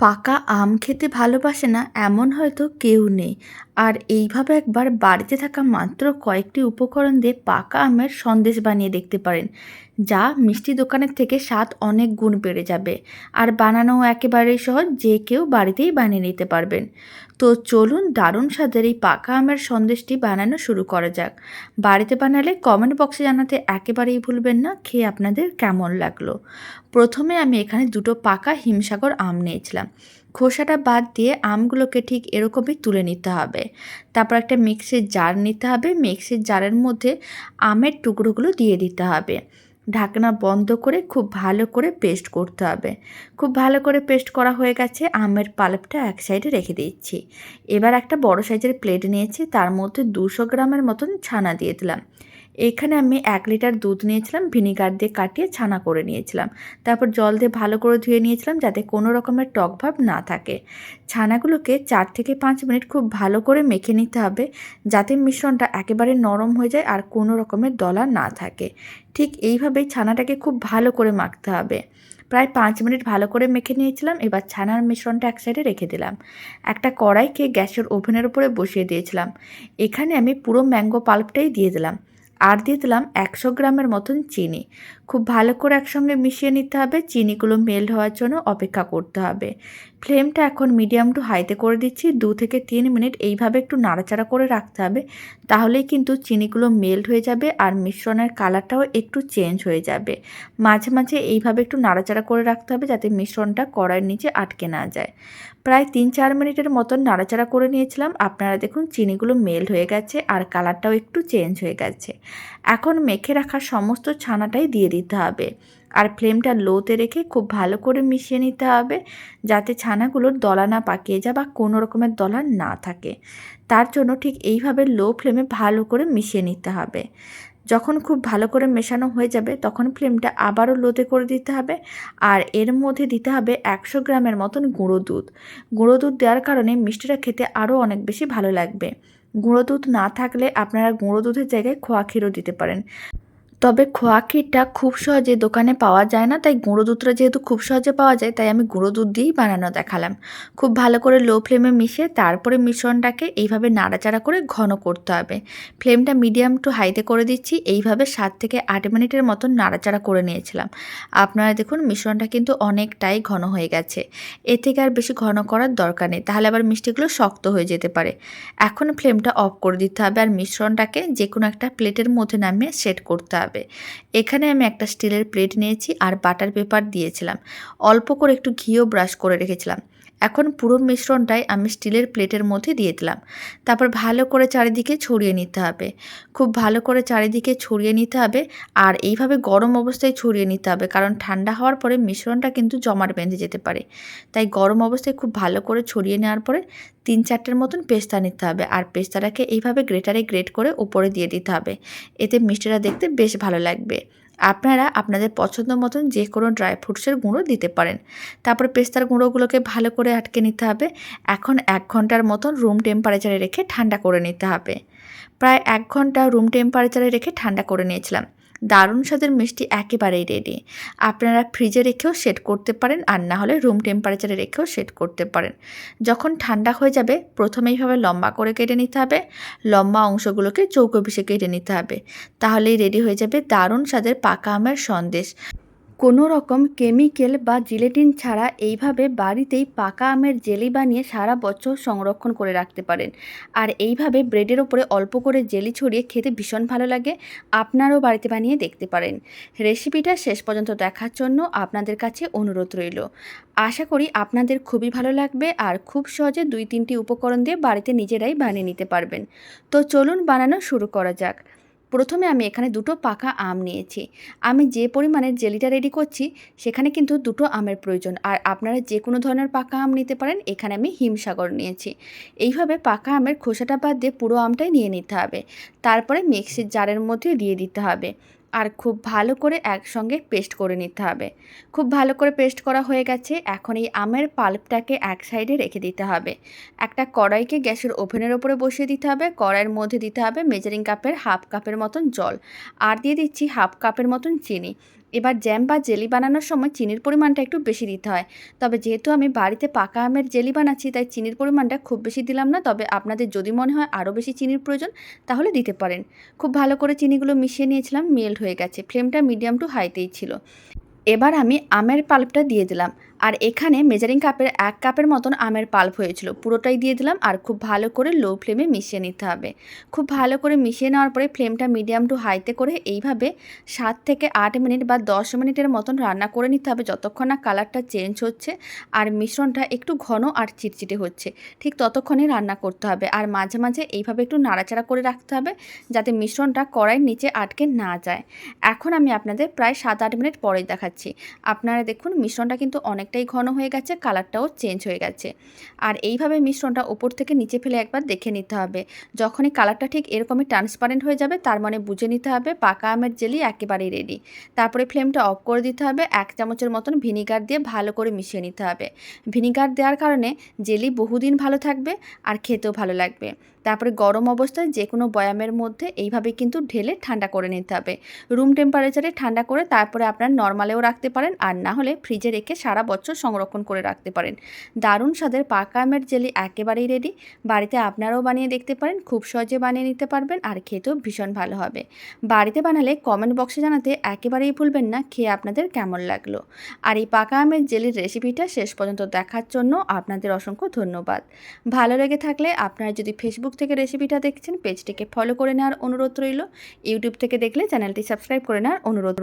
পাকা আম খেতে ভালোবাসে না এমন হয়তো কেউ নেই। আর এইভাবে একবার বাড়িতে থাকা মাত্র কয়েকটি উপকরণ দিয়ে পাকা আমের সন্দেশ বানিয়ে দেখতে পারেন, যা মিষ্টি দোকানের থেকে স্বাদ অনেক গুণ বেড়ে যাবে। আর বানানো একেবারেই সহজ, যে কেউ বাড়িতেই বানিয়ে নিতে পারবেন। তো চলুন দারুণ স্বাদের এই পাকা আমের সন্দেশটি বানানো শুরু করা যাক। বাড়িতে বানালে কমেন্ট বক্সে জানাতে একেবারেই ভুলবেন না, খেয়ে আপনাদের কেমন লাগল? প্রথমে আমি এখানে দুটো পাকা হিমসাগর আম নিয়েছিলাম। খোসাটা বাদ দিয়ে আমগুলোকে ঠিক এরকমই তুলে নিতে হবে। তারপর একটা মিক্সির জার নিতে হবে। মিক্সির জারের মধ্যে আমের টুকরোগুলো দিয়ে দিতে হবে। ঢাকনা বন্ধ করে খুব ভালো করে পেস্ট করতে হবে। খুব ভালো করে পেস্ট করা হয়ে গেছে। আমের পাল্পটা এক সাইডে রেখে দিচ্ছি। এবার একটা বড় সাইজের প্লেট নিয়েছি। তার মধ্যে দুশো গ্রামের মতন ছানা দিয়ে দিলাম। এখানে আমি এক লিটার দুধ নিয়েছিলাম, ভিনিগার দিয়ে কাটিয়ে ছানা করে নিয়েছিলাম। তারপর জল দিয়ে ভালো করে ধুয়ে নিয়েছিলাম যাতে কোনো রকমের টক ভাব না থাকে। ছানাগুলোকে চার থেকে পাঁচ মিনিট খুব ভালো করে মেখে নিতে হবে যাতে মিশ্রণটা একেবারে নরম হয়ে যায় আর কোনো রকমের দলা না থাকে। ঠিক এইভাবেই ছানাটাকে খুব ভালো করে মাখতে হবে। প্রায় পাঁচ মিনিট ভালো করে মেখে নিয়েছিলাম, এবার ছানার মিশ্রণটা এক সাইডে রেখে দিলাম। একটা কড়াইকে গ্যাসের ওভেনের উপরে বসিয়ে দিয়েছিলাম। এখানে আমি পুরো ম্যাঙ্গো পাল্পটাই দিয়ে দিলাম। আর দিয়ে দিলাম একশো গ্রামের মতন চিনি। খুব ভালো করে একসঙ্গে মিশিয়ে নিতে হবে, চিনিগুলো মেল্ট হওয়ার জন্য অপেক্ষা করতে হবে। ফ্লেমটা এখন মিডিয়াম টু হাইতে করে দিচ্ছি, দু থেকে তিন মিনিট এইভাবে একটু নাড়াচাড়া করে রাখতে হবে, তাহলেই কিন্তু চিনিগুলো মেল্ট হয়ে যাবে আর মিশ্রণের কালারটাও একটু চেঞ্জ হয়ে যাবে। মাঝে মাঝে এইভাবে একটু নাড়াচাড়া করে রাখতে হবে যাতে মিশ্রণটা কড়াইয়ের নিচে আটকে না যায়। প্রায় তিন চার মিনিটের মতন নাড়াচাড়া করে নিয়েছিলাম, আপনারা দেখুন চিনিগুলো মেল্ট হয়ে গেছে আর কালারটাও একটু চেঞ্জ হয়ে গেছে। এখন মেখে রাখা সমস্ত ছানাটাই দিয়ে দিতে হবে। আর ফ্লেমটা লোতে রেখে খুব ভালো করে মিশিয়ে নিতে হবে যাতে ছানাগুলোর দলা না পাকিয়ে যায় বা কোনো রকমের দলা না থাকে। তার জন্য ঠিক এইভাবে লো ফ্লেমে ভালো করে মিশিয়ে নিতে হবে। যখন খুব ভালো করে মেশানো হয়ে যাবে তখন ফ্লেমটা আবারও লোতে করে দিতে হবে। আর এর মধ্যে দিতে হবে একশো গ্রামের মতন গুঁড়ো দুধ। গুঁড়ো দুধ দেওয়ার কারণে মিষ্টিটা খেতে আরও অনেক বেশি ভালো লাগবে। গুঁড়ো দুধ না থাকলে আপনারা গুঁড়ো দুধের জায়গায় খোয়া ক্ষীরও দিতে পারেন। তবে খোয়া ক্ষীরটা খুব সহজে দোকানে পাওয়া যায় না, তাই গুঁড়ো দুধটা যেহেতু খুব সহজে পাওয়া যায়, তাই আমি গুঁড়ো দুধ দিয়েই বানানো দেখালাম। খুব ভালো করে লো ফ্লেমে মিশিয়ে তারপরে মিশ্রণটাকে এইভাবে নাড়াচাড়া করে ঘন করতে হবে। ফ্লেমটা মিডিয়াম টু হাইতে করে দিচ্ছি, এইভাবে সাত থেকে আট মিনিটের মতন নাড়াচাড়া করে নিয়েছিলাম। আপনারা দেখুন মিশ্রণটা কিন্তু অনেকটাই ঘন হয়ে গেছে। এর থেকে আর বেশি ঘন করার দরকার নেই, তাহলে আবার মিষ্টিগুলো শক্ত হয়ে যেতে পারে। এখন ফ্লেমটা অফ করে দিতে হবে আর মিশ্রণটাকে যে কোনো একটা প্লেটের মধ্যে নামিয়ে সেট করতে হবে। এখানে আমি একটা স্টিলের প্লেট নিয়েছি আর বাটার পেপার দিয়েছিলাম। অল্প করে একটু ঘিও ব্রাশ করে রেখেছিলাম। এখন পুরো মিশ্রণটাই আমি স্টিলের প্লেটের মধ্যে দিয়ে দিলাম। তারপর ভালো করে চারিদিকে ছড়িয়ে নিতে হবে। খুব ভালো করে চারিদিকে ছড়িয়ে নিতে হবে আর এইভাবে গরম অবস্থায় ছড়িয়ে নিতে হবে কারণ ঠান্ডা হওয়ার পরে মিশ্রণটা কিন্তু জমাট বেঁধে যেতে পারে। তাই গরম অবস্থায় খুব ভালো করে ছড়িয়ে নেওয়ার পরে তিন চারটের মতন পেস্তা নিতে হবে আর পেস্তাটাকে এইভাবে গ্রেটারে গ্রেট করে উপরে দিয়ে দিতে হবে। এতে মিষ্টিটা দেখতে বেশ ভালো লাগবে। আপনারা আপনাদের পছন্দ মতন যে কোনো ড্রাই ফ্রুটসের গুঁড়ো দিতে পারেন। তারপর পেস্তার গুঁড়োগুলোকে ভালো করে আটকে নিতে হবে। এখন এক ঘণ্টার মতন রুম টেম্পারেচারে রেখে ঠান্ডা করে নিতে হবে। প্রায় এক ঘণ্টা রুম টেম্পারেচারে রেখে ঠান্ডা করে নিয়েছিলাম। দারুণ স্বাদের মিষ্টি একেবারেই রেডি আপনারা ফ্রিজে রেখেও সেট করতে পারেন আর না হলে রুম টেম্পারেচারে রেখেও সেট করতে পারেন। যখন ঠান্ডা হয়ে যাবে প্রথমেইভাবে লম্বা করে কেটে নিতে হবে। লম্বা অংশগুলোকে চৌকো পিসে কেটে নিতে হবে। তাহলেই রেডি হয়ে যাবে দারুণ স্বাদের পাকা আমের সন্দেশ। কোনো রকম কেমিক্যাল বা জিলেটিন ছাড়া এইভাবে বাড়িতেই পাকা আমের জেলি বানিয়ে সারা বছর সংরক্ষণ করে রাখতে পারেন। আর এইভাবে ব্রেডের ওপরে অল্প করে জেলি ছড়িয়ে খেতে ভীষণ ভালো লাগে। আপনারাও বাড়িতে বানিয়ে দেখতে পারেন। রেসিপিটা শেষ পর্যন্ত দেখার জন্য আপনাদের কাছে অনুরোধ রইল। আশা করি আপনাদের খুবই ভালো লাগবে আর খুব সহজে দুই তিনটি উপকরণ দিয়ে বাড়িতে নিজেরাই বানিয়ে নিতে পারবেন। তো চলুন বানানো শুরু করা যাক। প্রথমে আমি এখানে দুটো পাকা আম নিয়েছি। আমি যে পরিমাণের জেলিটা রেডি করছি, সেখানে কিন্তু দুটো আমের প্রয়োজন। আর আপনারা যে কোনো ধরনের পাকা আম নিতে পারেন, এখানে আমি হিমসাগর নিয়েছি। এইভাবে পাকা আমের খোসাটা বাদ দিয়ে পুরো আমটাই নিয়ে নিতে হবে। তারপরে মিক্সির জারের মধ্যে দিয়ে দিতে হবে। আর খুব ভালো করে একসঙ্গে পেস্ট করে নিতে হবে। খুব ভালো করে পেস্ট করা হয়ে গেছে, এখন এই আমের পাল্পটাকে এক সাইডে রেখে দিতে হবে। একটা কড়াইকে গ্যাসের ওভেনের ওপরে বসিয়ে দিতে হবে, কড়াইয়ের মধ্যে দিতে হবে মেজারিং কাপের হাফ কাপের মতন জল। আর দিয়ে দিচ্ছি হাফ কাপের মতন চিনি। এবার জ্যাম বা জেলি বানানোর সময় চিনির পরিমাণটা একটু বেশি দিতে হয়। তবে যেহেতু আমি বাড়িতে পাকা আমের জেলি বানাচ্ছি, তাই চিনির পরিমাণটা খুব বেশি দিলাম না। তবে আপনাদের যদি মনে হয় আরও বেশি চিনির প্রয়োজন, তাহলে দিতে পারেন। খুব ভালো করে চিনিগুলো মিশিয়ে নিয়েছিলাম, মেল্ট হয়ে গেছে। ফ্লেমটা মিডিয়াম টু হাইতেই ছিল। এবার আমি আমের পাল্পটা দিয়ে দিলাম। আর এখানে মেজারিং কাপের এক কাপের মতন আমের পাল্প হয়েছিল। পুরোটাই দিয়ে দিলাম আর খুব ভালো করে লো ফ্লেমে মিশিয়ে নিতে হবে। খুব ভালো করে মিশিয়ে নেওয়ার পরে ফ্লেমটা মিডিয়াম টু হাইতে করে এইভাবে সাত থেকে আট মিনিট বা দশ মিনিটের মতন রান্না করে নিতে হবে যতক্ষণ না কালারটা চেঞ্জ হচ্ছে আর মিশ্রণটা একটু ঘন আর চিটচিটে হচ্ছে। ঠিক ততক্ষণই রান্না করতে হবে আর মাঝে মাঝে এইভাবে একটু নাড়াচাড়া করে রাখতে হবে যাতে মিশ্রণটা কড়াইয়ের নিচে আটকে না যায়। এখন আমি আপনাদের প্রায় সাত আট মিনিট পরেই দেখাচ্ছি। আপনারা দেখুন মিশ্রণটা কিন্তু অনেকটাই ঘন হয়ে গেছে, কালারটাও চেঞ্জ হয়ে গেছে। আর এইভাবে মিশ্রণটা ওপর থেকে নিচে ফেলে একবার দেখে নিতে হবে। যখনই কালারটা ঠিক এরকমই ট্রান্সপারেন্ট হয়ে যাবে, তার মানে বুঝে নিতে হবে পাকা আমের জেলি একেবারেই রেডি তারপরে ফ্লেমটা অফ করে দিতে হবে, এক চামচের মতন ভিনিগার দিয়ে ভালো করে মিশিয়ে নিতে হবে। ভিনিগার দেওয়ার কারণে জেলি বহুদিন ভালো থাকবে আর খেতেও ভালো লাগবে। তারপরে গরম অবস্থায় যে কোনো বয়ামের মধ্যে এইভাবে কিন্তু ঢেলে ঠান্ডা করে নিতে হবে। রুম টেম্পারেচারে ঠান্ডা করে তারপরে আপনার নর্মালেও রাখতে পারেন, আর না হলে ফ্রিজে রেখে সারা বছর সংরক্ষণ করে রাখতে পারেন। দারুণ স্বাদের পাকা আমের জেলি একেবারেই রেডি বাড়িতে আপনারাও বানিয়ে দেখতে পারেন, খুব সহজে বানিয়ে নিতে পারবেন আর খেতেও ভীষণ ভালো হবে। বাড়িতে বানালে কমেন্ট বক্সে জানাতে একেবারেই ভুলবেন না, খেয়ে আপনাদের কেমন লাগল। আর এই পাকা আমের জেলির রেসিপিটা শেষ পর্যন্ত দেখার জন্য আপনাদের অসংখ্য ধন্যবাদ। ভালো লেগে থাকলে আপনারা যদি ফেসবুক থেকে রেসিপিটা দেখছেন পেজটিকে ফলো করে নেওয়ার অনুরোধ রইল। ইউটিউব থেকে দেখলে চ্যানেলটি সাবস্ক্রাইব করে নেওয়ার অনুরোধ